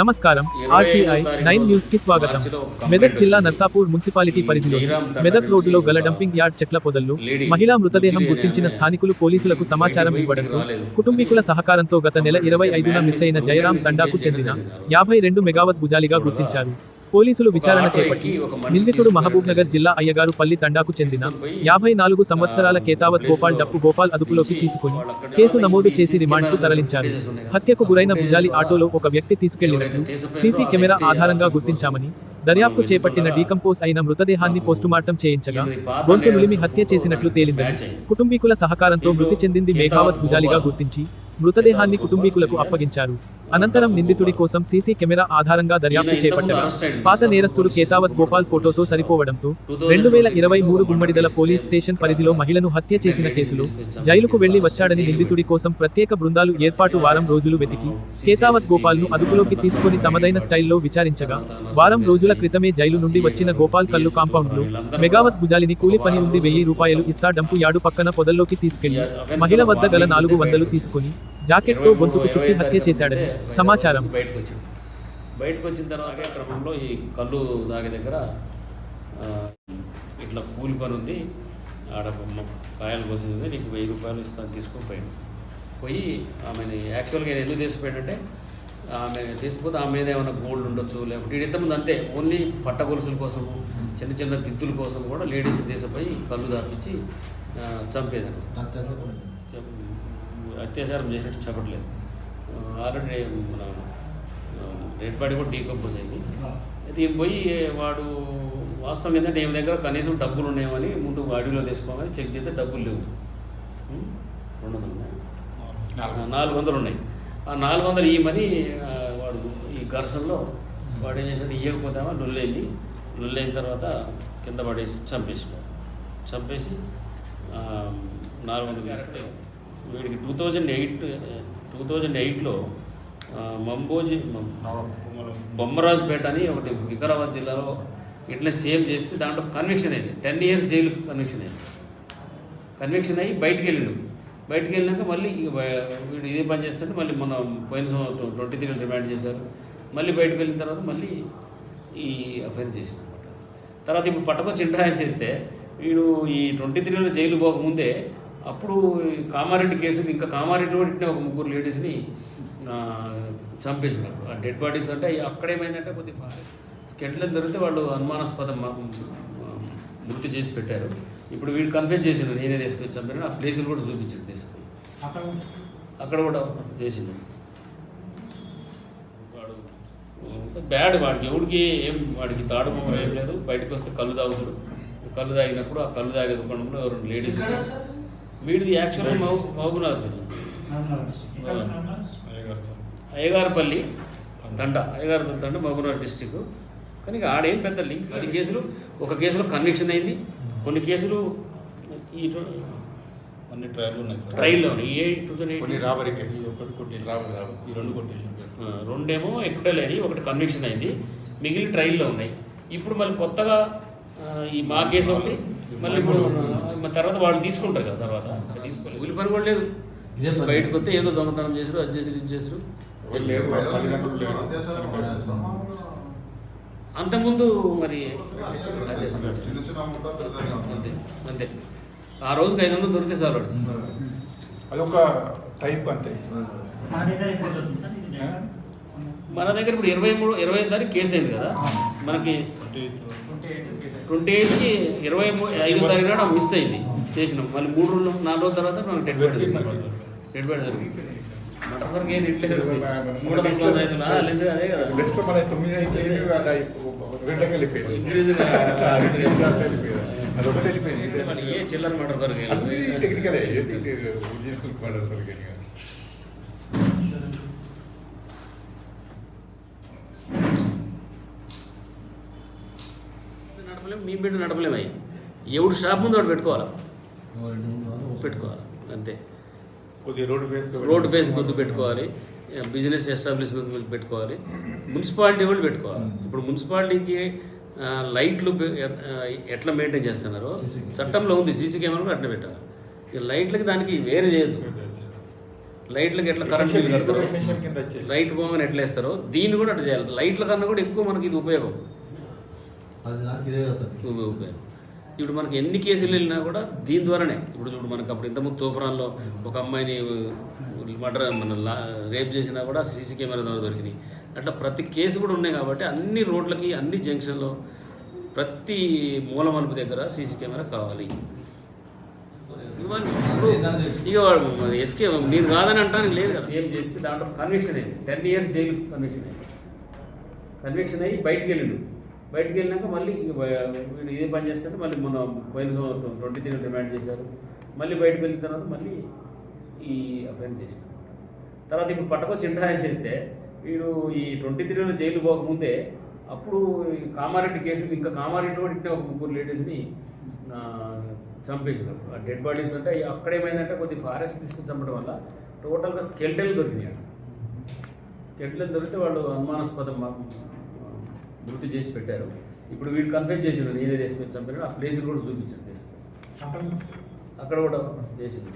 నమస్కారం. RTI nine న్యూస్కి స్వాగతం మెదక్ జిల్లా నర్సాపూర్ మున్సిపాలిటీ పరిధిలో మెదక్ రోడ్డులో గల డంపింగ్ యార్డ్ చెట్ల పొదల్లో మహిళా మృతదేహం గుర్తించిన స్థానికులు పోలీసులకు సమాచారం ఇవ్వడంతో కుటుంబీకుల సహకారంతో గత నెల ఇరవై ఐదున మిస్ అయిన జయరాం తండాకు చెందిన యాభై రెండు మెగావత్ భుజాలిగా గుర్తించారు. పోలీసులు విచారణ చేపట్టి నిందితుడు మహబూబ్ నగర్ జిల్లా అయ్యగారు పల్లి తండాకు చెందిన యాభై నాలుగు సంవత్సరాల కేతావత్ గోపాల్ డప్పు గోపాల్ అదుపులోకి తీసుకుని కేసు నమోదు చేసి రిమాండ్కు తరలించారు. హత్యకు గురైన భుజాలి ఆటోలో ఒక వ్యక్తి తీసుకెళ్ళినట్లు సీసీ కెమెరా ఆధారంగా గుర్తించామని దర్యాప్తు చేపట్టిన డీకంపోజ్ అయిన మృతదేహాన్ని పోస్టుమార్టం చేయించగా గొంతు నులిమి హత్య చేసినట్లు తేలిందని కుటుంబీకుల సహకారంతో మృతి చెందింది మేఘావత్ భుజాలిగా గుర్తించి మృతదేహాన్ని కుటుంబీకులకు అప్పగించారు. అనంతరం నిందితుడి కోసం సీసీ కెమెరా ఆధారంగా దర్యాప్తు చేపట్టారు. పాత నేరస్తుడు కేతావత్ గోపాల్ ఫోటోతో సరిపోవడంతో రెండు వేల ఇరవై మూడు గుమ్మడిదల పోలీస్ స్టేషన్ పరిధిలో మహిళను హత్య చేసిన కేసులో జైలుకు వెళ్ళి వచ్చాడని నిందితుడి కోసం ప్రత్యేక బృందాలు ఏర్పాటు వారం రోజులు వెతికి కేతావత్ గోపాల్ను అదుపులోకి తీసుకుని తమదైన స్టైల్లో విచారించగా వారం రోజుల క్రితమే జైలు నుండి వచ్చిన గోపాల్ కల్లు కాంపౌండ్లో మెగావత్ భుజాలిని కూలి పని ఉంది వెయ్యి రూపాయలు ఇస్తా డంపు యార్డు పక్కన పొదల్లోకి తీసుకెళ్ళి మహిళ వద్ద గల నాలుగు వందలు తీసుకుని జాకెట్తో గొంతుకు చుట్టి హత్య చేశాడని సమాచారం బయటకు వచ్చాడు బయటకు వచ్చిన తర్వాత ఆ క్రమంలో ఈ కళ్ళు దాగే దగ్గర ఇట్లా కూలి పని ఉంది. ఆడ బొమ్మ కాయలు కోసింది నీకు వెయ్యి రూపాయలు ఇస్తాను తీసుకొని పోయాను పోయి ఆమెని యాక్చువల్గా నేను ఎందుకు తీసిపోయాడంటే ఆమె తీసుకుపోతే ఆమె మీద ఏమైనా గోల్డ్ ఉండొచ్చు లేకపోతే ఇంతకుముందు అంతే. ఓన్లీ పట్ట గొలుసుల కోసము చిన్న చిన్న తిత్తుల కోసం కూడా లేడీస్ తీసిపోయి కళ్ళు దాపించి చంపేదాన్ని చెప్- అత్యాచారం చేసినట్టు చెప్పట్లేదు. ఆల్రెడీ మన రెడ్ బాడీ కూడా డీకంపోజ్ అయింది. అయితే పోయి వాడు వాస్తవం ఏంటంటే ఈమె దగ్గర కనీసం డబ్బులు ఉన్నాయని ముందు అడవిలో తీసుకోమని చెక్ చేస్తే డబ్బులు లేవు? రెండు వందలు నాలుగు. వందలు ఉన్నాయి. ఆ నాలుగు వందలు ఇవ్వమని వాడు ఈ ఘర్షణలో వాడు ఏం చేశాడు ఇవ్వకపోతేమో లొల్లైంది. లొల్లైన తర్వాత కింద పడేసి చంపేసినాడు. చంపేసి ఆ, నాలుగు వందలు తీసుకుంటే వీడికి two thousand eight two thousand ఎయిట్లో మంబోజీ బొమ్మరాజుపేట అని ఒకటి వికారాబాద్ జిల్లాలో ఇట్లా సేమ్ చేస్తే దాంట్లో కన్విక్షన్ అయింది. టెన్ ఇయర్స్ జైలు కన్విక్షన్ అయింది. కన్విక్షన్ అయ్యి బయటికి వెళ్ళిండు. బయటికి వెళ్ళినాక మళ్ళీ వీడు ఇదే పని చేస్తుంటే మళ్ళీ మొన్న పోయిన సంవత్సరం ట్వంటీ త్రీ రిమాండ్ చేశారు. మళ్ళీ బయటకు వెళ్ళిన తర్వాత మళ్ళీ ఈ అఫైర్ చేసిన తర్వాత ఇప్పుడు పట్టకొచ్చి ఇంటరాయం చేస్తే వీడు ఈ ట్వంటీ త్రీలో జైలు పోకముందే అప్పుడు కామారెడ్డి కేసు ఇంకా కామారెడ్డి కూడా ఇట్నే ఒక ముగ్గురు లేడీస్ని చంపేసినారు. ఆ డెడ్ బాడీస్ అంటే అక్కడ ఏమైందంటే కొద్దిగా స్కెట్లను దొరికితే వాళ్ళు అనుమానాస్పద మృతి చేసి పెట్టారు. ఇప్పుడు వీడు కన్ఫ్యూజ్ చేసిండు నేనే తీసుకొచ్చి చంపాను ఆ ప్లేసులు కూడా చూపించాడు తీసుకుని అక్కడ కూడా చేసిండు. వాడు బ్యాడ్ వాడికి ఎవడికి ఏం వాడికి తాడు మొహం ఏం లేదు. బయటకు వస్తే కళ్ళు తాగుతాడు. కళ్ళు తాగినప్పుడు ఆ కళ్ళు తాగే దుకాణంలో ఎవరు లేడీస్ వీడిది మహబూబ్నగర్ జిల్లా అయ్యగారపల్లి తండ అయ్యగారపల్లి తండ మహబూబ్నగర్ డిస్టిక్. కానీ ఆడేం పెద్ద లింక్స్? అన్ని కేసులు ఒక కేసులో కన్విక్షన్ అయింది. కొన్ని కేసులు ఈ అన్ని ట్రయల్ ఉన్నాయి సార్. ట్రైల్లో ఏ టూ థౌసండ్ కొన్ని రాబరీ ఒకటి కొట్టి రాబరీ ఈ రెండు కొట్టేషన్ రెండేమో ఎక్విటల్ అని ఒకటి కన్విక్షన్ అయింది. మిగిలిన ట్రైల్లో ఉన్నాయి. ఇప్పుడు మళ్ళీ కొత్తగా ఈ మా కేసు ఒకటి మళ్ళీ ఇప్పుడు తర్వాత వాళ్ళు తీసుకుంటారు కదా తర్వాత. తీసుకోలేదు. కూలి పని కూడా లేదు. బయటకు వస్తే ఏదో దొంగతనం చేసారు అది చేసారు ఇది వాళ్ళ లేరు అంతకుముందు మరి. అంతే అంతే. ఆ రోజుకి ఐదు వందలు దొరికితే సార్ వాడు అదొక టైప్ అంతే? మన దగ్గర ఇప్పుడు ఇరవై మూడు ఇరవై తారీఖు కేసు అయింది కదా. మనకి ట్వంటీ ఎయిట్కి ఇరవై ఐదో తారీఖు నాడు మిస్ అయింది. చేసినాం. మళ్ళీ మూడు రోజులు నాలుగు రోజుల తర్వాత మనకు డెడ్ బాడీ డెడ్ బాడీ దొరికింది మటర్ వరకు ఏం ఇట్లేదు మూడు క్లాస్ అదే కదా. ఇంక్రీజ్ ఏ చిల్లర మటర్ వరకు టెక్నికలే మీ బిడ్డ నడపలేము అయ్యి ఎవడు షాప్ ముందు వాడు పెట్టుకోవాలి? పెట్టుకోవాలి అంతే. కొద్దిగా రోడ్డు ఫేస్ రోడ్ ఫేస్ ముందు పెట్టుకోవాలి. బిజినెస్ ఎస్టాబ్లిష్మెంట్ ముందు పెట్టుకోవాలి. మున్సిపాలిటీ వాళ్ళు పెట్టుకోవాలి. ఇప్పుడు మున్సిపాలిటీకి లైట్లు ఎట్లా మెయింటైన్ చేస్తున్నారు? చట్టంలో ఉంది సీసీ కెమెరా కూడా అట్లా పెట్టాలి. లైట్లకి దానికి వేరే చేయొద్దు. లైట్లకి ఎట్లా కరెంట్ బిల్ కడతారో? లైట్ పోగానే ఎట్లా వేస్తారో? దీన్ని కూడా అట్లా చేయాలి. లైట్ల కన్నా కూడా ఎక్కువ మనకి ఇది ఉపయోగం అది దానికి ఇదే కదా సార్ ఉప- ఉపయోగం ఇప్పుడు మనకి ఎన్ని కేసులు వెళ్ళినా కూడా దీని ద్వారానే. ఇప్పుడు చూడు మనకి అప్పుడు ఇంతకుముందు తూఫాన్లో ఒక అమ్మాయిని మర్డర్ మన లా- రేప్ చేసినా కూడా సీసీ కెమెరా ద్వారా దొరికినాయి. అట్లా ప్రతి కేసు కూడా ఉన్నాయి కాబట్టి అన్ని రోడ్లకి అన్ని జంక్షన్లో ప్రతి మూల మలుపు దగ్గర సీసీ కెమెరా కావాలి. ఇక వాడు ఎస్కే నేను కాదని అంటానికి లేదు కదా. సేమ్ చేస్తే దాంట్లో కన్విక్షన్ అయింది టెన్ ఇయర్స్ జైలు కన్విక్షన్ అయింది కన్విక్షన్ అయ్యి బయటికి వెళ్ళిండు. బయటికి వెళ్ళినాక మళ్ళీ వీడు ఇదే పని చేస్తుంటే మళ్ళీ మొన్న పోయిన సంవత్సరం ట్వంటీ త్రీ డిమాండ్ చేశారు. మళ్ళీ బయటకు వెళ్ళిన తర్వాత మళ్ళీ ఈ అఫైర్ చేసిన. తర్వాత ఇప్పుడు పట్టకొచ్చి ఇంటర్వ్యూ చేస్తే వీడు ఈ ట్వంటీ త్రీలో జైలు పోకముందే అప్పుడు కామారెడ్డి కేసు ఇంకా కామారెడ్డి కూడా ఇట్టే ఒక ముగ్గురు లేడీస్ని చంపేసినారు. ఆ డెడ్ బాడీస్ అంటే అక్కడేమైందంటే కొద్ది ఫారెస్ట్ తీసుకుని చంపడం వల్ల టోటల్గా స్కెల్టెల్ దొరికినాయి. స్కెల్టెల్ దొరికితే వాళ్ళు అనుమానాస్పదం. మృతి చేసి పెట్టారు. ఇప్పుడు వీడు కన్ఫ్యూజ్ చేసిండు నేనే చేసి చంపినాడు ఆ ప్లేస్ కూడా చూపించాడు. అక్కడ కూడా చేసింది